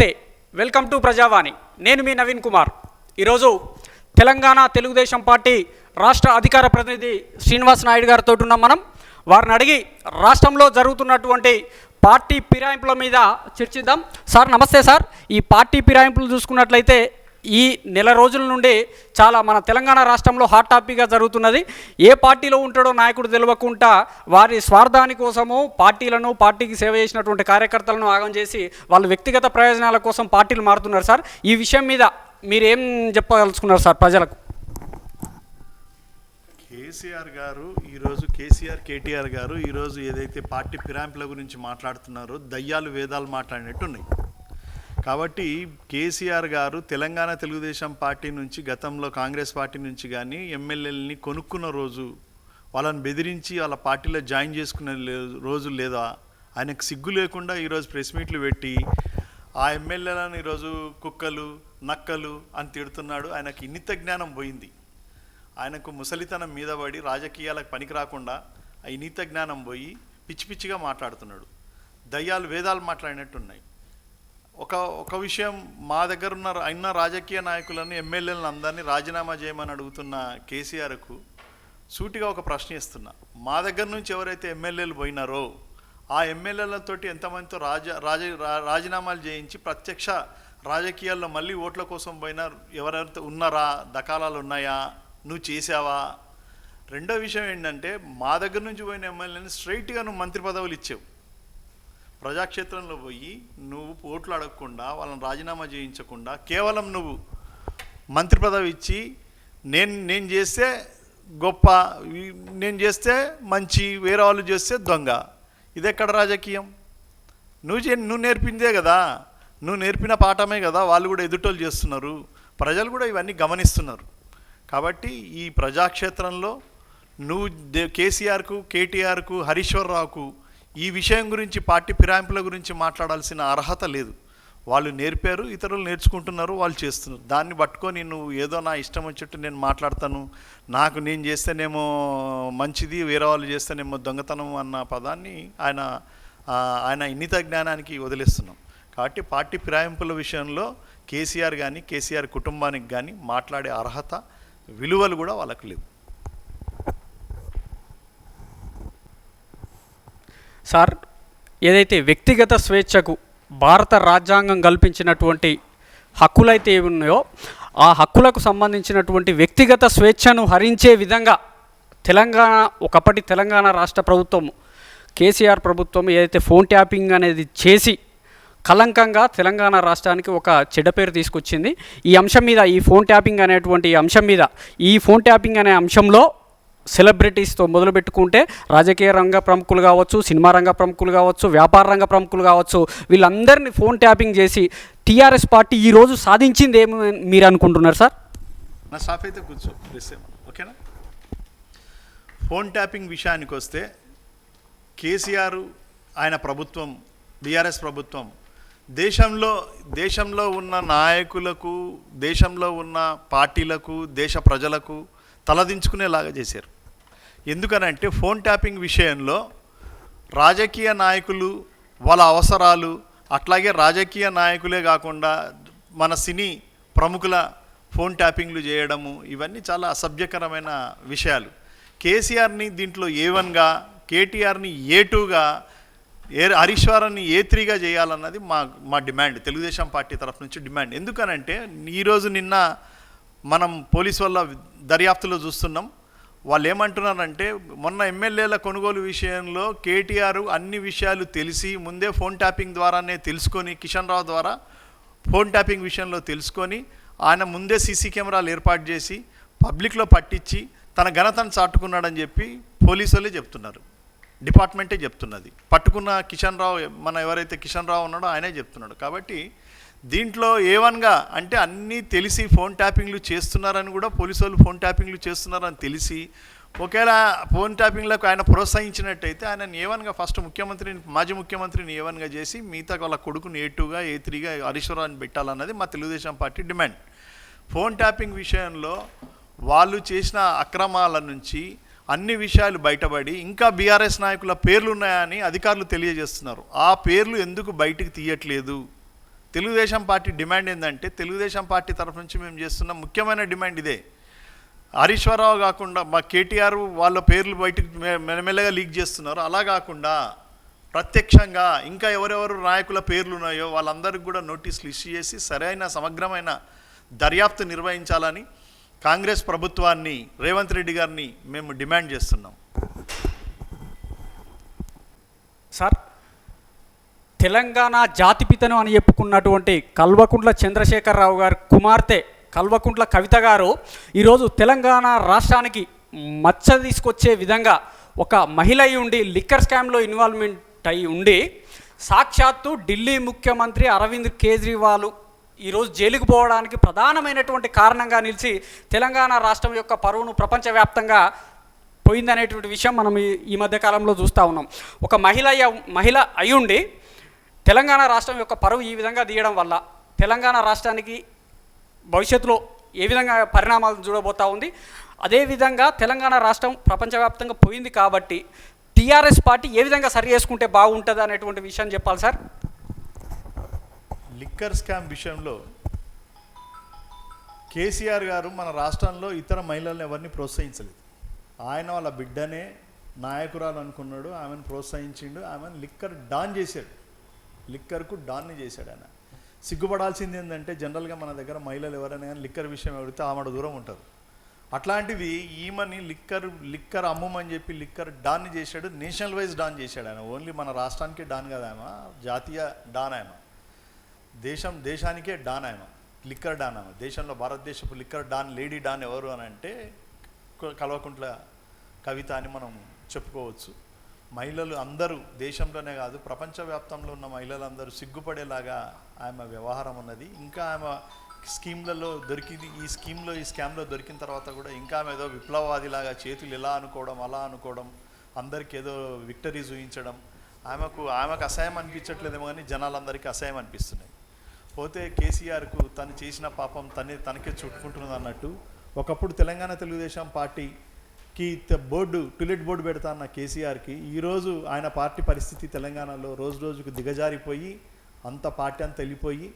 నమస్తే. Welcome to Prajavani. నేను మీ నవీన్ కుమార్. ఈరోజు తెలంగాణ తెలుగుదేశం పార్టీ రాష్ట్ర అధికార ప్రతినిధి శ్రీనివాస్ నాయుడు గారితో ఉన్నాం మనం. వారిని అడిగి రాష్ట్రంలో జరుగుతున్నటువంటి పార్టీ ఫిరాయింపుల మీద చర్చిద్దాం. సార్ నమస్తే సార్. ఈ పార్టీ ఫిరాయింపులు చూసుకున్నట్లయితే ఈ నెల రోజుల నుండి చాలా మన తెలంగాణ రాష్ట్రంలో హాట్ టాపిక్గా జరుగుతున్నది. ఏ పార్టీలో ఉంటాడో నాయకుడు తెలియకుండా వారి స్వార్థాని కోసము పార్టీలను పార్టీకి సేవ చేసినటువంటి కార్యకర్తలను ఆగం చేసి వాళ్ళ వ్యక్తిగత ప్రయోజనాల కోసం పార్టీలు మారుతున్నారు సార్. ఈ విషయం మీద మీరేం చెప్పదలుచుకున్నారు సార్ ప్రజలకు? కేసీఆర్ గారు ఈరోజు కేసీఆర్ కేటీఆర్ గారు ఈరోజు ఏదైతే పార్టీ ఫిరాయింపుల గురించి మాట్లాడుతున్నారో దయ్యాలు వేదాలు మాట్లాడినట్టు ఉన్నాయి కాబట్టి కేసీఆర్ గారు తెలంగాణ తెలుగుదేశం పార్టీ నుంచి గతంలో కాంగ్రెస్ పార్టీ నుంచి కానీ ఎమ్మెల్యేలని కొనుక్కున్న రోజు వాళ్ళని బెదిరించి వాళ్ళ పార్టీలో జాయిన్ చేసుకునే లే- రోజు లేదా? ఆయనకు సిగ్గు లేకుండా ఈరోజు ప్రెస్ మీట్లు పెట్టి ఆ ఎమ్మెల్యేలను ఈరోజు కుక్కలు నక్కలు అని తిడుతున్నాడు. ఆయనకి ఇన్నిత జ్ఞానం పోయింది. ఆయనకు ముసలితనం మీద పడి రాజకీయాలకు పనికి రాకుండా ఆ ఇన్నిత జ్ఞానం పోయి పిచ్చి పిచ్చిగా మాట్లాడుతున్నాడు. దయ్యాలు వేదాలు మాట్లాడినట్టున్నాయి. ఒక ఒక విషయం మా దగ్గర ఉన్న అయిన రాజకీయ నాయకులను ఎమ్మెల్యేలను అందరినీ రాజీనామా చేయమని అడుగుతున్న కేసీఆర్కు సూటిగా ఒక ప్రశ్న ఇస్తున్నా మా దగ్గర నుంచి ఎవరైతే ఎమ్మెల్యేలు పోయినారో ఆ ఎమ్మెల్యేలతోటి ఎంతమందితో రాజ రాజ రాజీనామాలు చేయించి ప్రత్యక్ష రాజకీయాల్లో మళ్ళీ ఓట్ల కోసం పోయినా ఎవరెవరితో ఉన్నారా దకాలాలు ఉన్నాయా నువ్వు చేసావా రెండో విషయం ఏంటంటే మా దగ్గర నుంచి పోయిన ఎమ్మెల్యేని స్ట్రైట్గా నువ్వు మంత్రి పదవులు ఇచ్చావు. ప్రజాక్షేత్రంలో పోయి నువ్వు ఓట్లు అడగకుండా వాళ్ళని రాజీనామా చేయించకుండా కేవలం నువ్వు మంత్రి పదవి ఇచ్చి నేను నేను చేస్తే గొప్ప నేను చేస్తే మంచి వేరే వాళ్ళు చేస్తే దొంగ. ఇదెక్కడ రాజకీయం? నువ్వు చే నువ్వు నేర్పిందే కదా. నువ్వు నేర్పిన పాఠమే కదా వాళ్ళు కూడా ఎదుటోళ్ళు చేస్తున్నారు. ప్రజలు కూడా ఇవన్నీ గమనిస్తున్నారు. కాబట్టి ఈ ప్రజాక్షేత్రంలో నువ్వు కేసీఆర్కు కేటీఆర్కు హరీశ్వరరావుకు ఈ విషయం గురించి పార్టీ ఫిరాయింపుల గురించి మాట్లాడాల్సిన అర్హత లేదు. వాళ్ళు నేర్పారు ఇతరులు నేర్చుకుంటున్నారు వాళ్ళు చేస్తున్నారు. దాన్ని పట్టుకొని నువ్వు ఏదో నా ఇష్టం వచ్చేట్టు నేను మాట్లాడతాను నాకు నేను చేస్తేనేమో మంచిది వేరే వాళ్ళు చేస్తేనేమో దొంగతనం అన్న పదాన్ని ఆయన ఆయన ఇన్నిత జ్ఞానానికి వదిలేస్తున్నాం. కాబట్టి పార్టీ ఫిరాయింపుల విషయంలో కేసీఆర్ కానీ కేసీఆర్ కుటుంబానికి కానీ మాట్లాడే అర్హత విలువలు కూడా వాళ్ళకి లేవు. సార్ ఏదైతే వ్యక్తిగత స్వేచ్ఛకు భారత రాజ్యాంగం కల్పించినటువంటి హక్కులైతే ఏవి ఉన్నాయో ఆ హక్కులకు సంబంధించినటువంటి వ్యక్తిగత స్వేచ్ఛను హరించే విధంగా తెలంగాణ ఒకప్పటి తెలంగాణ రాష్ట్ర ప్రభుత్వం కేసీఆర్ ప్రభుత్వం ఏదైతే ఫోన్ ట్యాపింగ్ అనేది చేసి కలంకంగా తెలంగాణ రాష్ట్రానికి ఒక చెడ్డపేరు తీసుకొచ్చింది. ఈ అంశం మీద ఈ ఫోన్ ట్యాపింగ్ అనేటువంటి అంశం మీద ఈ ఫోన్ ట్యాపింగ్ అనే అంశంలో సెలబ్రిటీస్తో మొదలుపెట్టుకుంటే రాజకీయ రంగ ప్రముఖులు కావచ్చు సినిమా రంగ ప్రముఖులు కావచ్చు వ్యాపార రంగ ప్రముఖులు కావచ్చు వీళ్ళందరినీ ఫోన్ ట్యాపింగ్ చేసి టీఆర్ఎస్ పార్టీ ఈరోజు సాధించింది ఏమి మీరు అనుకుంటున్నారు సార్? నా స్టాఫ్ అయితే కూర్చో ఓకేనా? ఫోన్ ట్యాపింగ్ విషయానికి వస్తే కేసీఆర్ ఆయన ప్రభుత్వం బీఆర్ఎస్ ప్రభుత్వం దేశంలో దేశంలో ఉన్న నాయకులకు దేశంలో ఉన్న పార్టీలకు దేశ ప్రజలకు తలదించుకునేలాగా చేశారు. ఎందుకనంటే ఫోన్ ట్యాపింగ్ విషయంలో రాజకీయ నాయకులు వాళ్ళ అవసరాలు అట్లాగే రాజకీయ నాయకులే కాకుండా మన సినీ ప్రముఖుల ఫోన్ ట్యాపింగ్లు చేయడము ఇవన్నీ చాలా అసభ్యకరమైన విషయాలు. కేసీఆర్ని దీంట్లో ఏ వన్గా కేటీఆర్ని ఏ టూగా ఏ హరీశ్వరాన్ని ఏ త్రీగా చేయాలన్నది మా మా డిమాండ్. తెలుగుదేశం పార్టీ తరఫు నుంచి డిమాండ్. ఎందుకనంటే ఈరోజు నిన్న మనం పోలీస్ వల్ల దర్యాప్తులో చూస్తున్నాం. వాళ్ళు ఏమంటున్నారంటే మొన్న ఎమ్మెల్యేల కొనుగోలు విషయంలో కేటీఆర్ అన్ని విషయాలు తెలిసి ముందే ఫోన్ ట్యాపింగ్ ద్వారానే తెలుసుకొని కిషన్ రావు ద్వారా ఫోన్ ట్యాపింగ్ విషయంలో తెలుసుకొని ఆయన ముందే సీసీ కెమెరాలు ఏర్పాటు చేసి పబ్లిక్లో పట్టించి తన ఘనతను చాటుకున్నాడని చెప్పి పోలీసులే చెప్తున్నారు. డిపార్ట్మెంటే చెప్తున్నది. పట్టుకున్న కిషన్ రావు మన ఎవరైతే కిషన్ రావు ఉన్నాడో ఆయనే చెప్తున్నాడు. కాబట్టి దీంట్లో ఏవన్గా అంటే అన్నీ తెలిసి ఫోన్ ట్యాపింగ్లు చేస్తున్నారని కూడా పోలీసు వాళ్ళు ఫోన్ ట్యాపింగ్లు చేస్తున్నారని తెలిసి ఒకవేళ ఫోన్ ట్యాపింగ్లకు ఆయన ప్రోత్సహించినట్టయితే ఆయన ఏవన్గా ఫస్ట్ ముఖ్యమంత్రిని మాజీ ముఖ్యమంత్రిని ఏవన్గా చేసి మిగతా వాళ్ళ కొడుకుని ఏ టూగా ఏ త్రీగా హరీశ్వరాన్ని పెట్టాలన్నది మా Telugu Desam party demand. Phone tapping విషయంలో వాళ్ళు చేసిన అక్రమాల నుంచి అన్ని విషయాలు బయటపడి ఇంకా బీఆర్ఎస్ నాయకుల పేర్లు ఉన్నాయని అధికారులు తెలియజేస్తున్నారు. ఆ పేర్లు ఎందుకు బయటికి తీయట్లేదు? తెలుగుదేశం పార్టీ డిమాండ్ ఏంటంటే తెలుగుదేశం పార్టీ తరఫు నుంచి మేము చేస్తున్న ముఖ్యమైన డిమాండ్ ఇదే. హరీశ్వరరావు కాకుండా మా కేటీఆర్ వాళ్ళ పేర్లు బయటకు మె- మెల్లమెల్లగా లీక్ చేస్తున్నారు. అలా కాకుండా ప్రత్యక్షంగా ఇంకా ఎవరెవరు నాయకుల పేర్లు ఉన్నాయో వాళ్ళందరికీ కూడా నోటీసులు ఇష్యూ చేసి సరైన సమగ్రమైన దర్యాప్తు నిర్వహించాలని కాంగ్రెస్ ప్రభుత్వాన్ని రేవంత్ రెడ్డి గారిని మేము డిమాండ్ చేస్తున్నాం. సార్ తెలంగాణ జాతిపితను అని చెప్పుకున్నటువంటి కల్వకుంట్ల చంద్రశేఖరరావు గారి కుమార్తె కల్వకుంట్ల కవిత గారు ఈరోజు తెలంగాణ రాష్ట్రానికి మచ్చ తీసుకొచ్చే విధంగా ఒక మహిళ అయి ఉండి లిక్కర్ స్కామ్లో ఇన్వాల్వ్మెంట్ అయి ఉండి సాక్షాత్తు ఢిల్లీ ముఖ్యమంత్రి అరవింద్ కేజ్రీవాల్ ఈరోజు జైలుకు పోవడానికి ప్రధానమైనటువంటి కారణంగా నిలిచి తెలంగాణ రాష్ట్రం యొక్క పరువును ప్రపంచవ్యాప్తంగా పోయిందనేటువంటి విషయం మనం ఈ మధ్యకాలంలో చూస్తూ ఉన్నాం. ఒక మహిళ మహిళ అయ్యుండి తెలంగాణ రాష్ట్రం యొక్క పరువు ఈ విధంగా తీయడం వల్ల తెలంగాణ రాష్ట్రానికి భవిష్యత్తులో ఏ విధంగా పరిణామాలు చూడబోతా ఉంది? అదేవిధంగా తెలంగాణ రాష్ట్రం ప్రపంచవ్యాప్తంగా పోయింది కాబట్టి టీఆర్ఎస్ పార్టీ ఏ విధంగా సరి చేసుకుంటే బాగుంటుంది అనేటువంటి విషయం చెప్పాలి సార్. లిక్కర్ స్కామ్ విషయంలో కేసీఆర్ గారు మన రాష్ట్రంలో ఇతర మహిళలను ఎవరిని ప్రోత్సహించలేదు. ఆయన వాళ్ళ బిడ్డనే నాయకురాలు అనుకున్నాడు ఆమెను ప్రోత్సహించిండు ఆమెను లిక్కర్ డాన్ చేశాడు. లిక్కర్కు డాన్ని చేశాడు ఆయన. సిగ్గుపడాల్సింది ఏంటంటే జనరల్గా మన దగ్గర మహిళలు ఎవరైనా కానీ లిక్కర్ విషయం అడిగితే ఆమెడ దూరం ఉంటారు. అట్లాంటిది ఈమెని లిక్కర్ లిక్కర్ అమ్మమని చెప్పి లిక్కర్ డాన్ని చేశాడు నేషనల్ వైజ్ డాన్ చేశాడు ఆయన. ఓన్లీ మన రాష్ట్రానికే డాన్ కదా ఆయన జాతీయ డాన్ ఆయన. దేశం దేశానికే డాన్ ఆయన లిక్కర్ డాన్ ఆమె దేశంలో భారతదేశపు లిక్కర్ డాన్ లేడీ డాన్ ఎవరు అని అంటే కల్వకుంట్ల కవిత అని మనం చెప్పుకోవచ్చు. మహిళలు అందరూ దేశంలోనే కాదు ప్రపంచవ్యాప్తంలో ఉన్న మహిళలందరూ సిగ్గుపడేలాగా ఆమె వ్యవహారం ఉన్నది. ఇంకా ఆమె స్కీమ్లలో దొరికింది ఈ స్కీమ్లో ఈ స్కామ్లో దొరికిన తర్వాత కూడా ఇంకా ఆమె ఏదో విప్లవవాదిలాగా చేతులు ఇలా అనుకోవడం అలా అనుకోవడం అందరికి ఏదో విక్టరీ చూపించడం ఆమెకు ఆమెకు అసహ్యం అనిపించట్లేదేమో కానీ జనాలందరికీ అసహ్యం అనిపిస్తున్నాయి. పోతే కేసీఆర్కు తను చేసిన పాపం తనే తనకే చుట్టుకుంటున్నది అన్నట్టు ఒకప్పుడు తెలంగాణ తెలుగుదేశం పార్టీ త- బోర్డు టులెట్ బోర్డు పెడతా అన్న కేసీఆర్కి ఈరోజు ఆయన పార్టీ పరిస్థితి తెలంగాణలో రోజు రోజుకు దిగజారిపోయి అంత పార్టీ అంత వెళ్ళిపోయి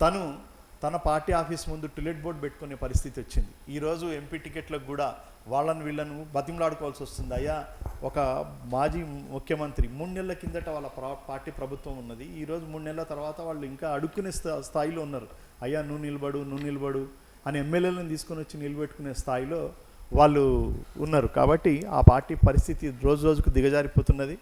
తను తన పార్టీ ఆఫీస్ ముందు టులెట్ బోర్డు పెట్టుకునే పరిస్థితి వచ్చింది. ఈరోజు ఎంపీ టికెట్లకు కూడా వాళ్ళను వీళ్ళను బతిమలాడుకోవాల్సి వస్తుంది. అయ్యా ఒక మాజీ ముఖ్యమంత్రి మూడు నెలల కిందట వాళ్ళ ప్రా- పార్టీ ప్రభుత్వం ఉన్నది. ఈరోజు మూడు నెలల తర్వాత వాళ్ళు ఇంకా అడుక్కునే స్థాయిలో ఉన్నారు. అయ్యా నువ్వు నిలబడు నువ్వు నిలబడు అని ఎమ్మెల్యేలను తీసుకొని వచ్చి నిలబెట్టుకునే స్థాయిలో వాళ్ళు ఉన్నారు. కాబట్టి ఆ పార్టీ పరిస్థితి రోజు రోజుకు దిగజారిపోతున్నది.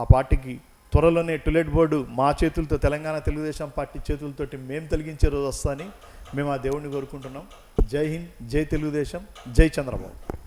ఆ పార్టీకి త్వరలోనే టులెట్ బోర్డు మా చేతులతో తెలంగాణ తెలుగుదేశం పార్టీ చేతులతోటి మేము తొలగించే రోజు వస్తుందని మేము ఆ దేవుడిని కోరుకుంటున్నాం. జై హింద్ జై తెలుగుదేశం జై చంద్రబాబు.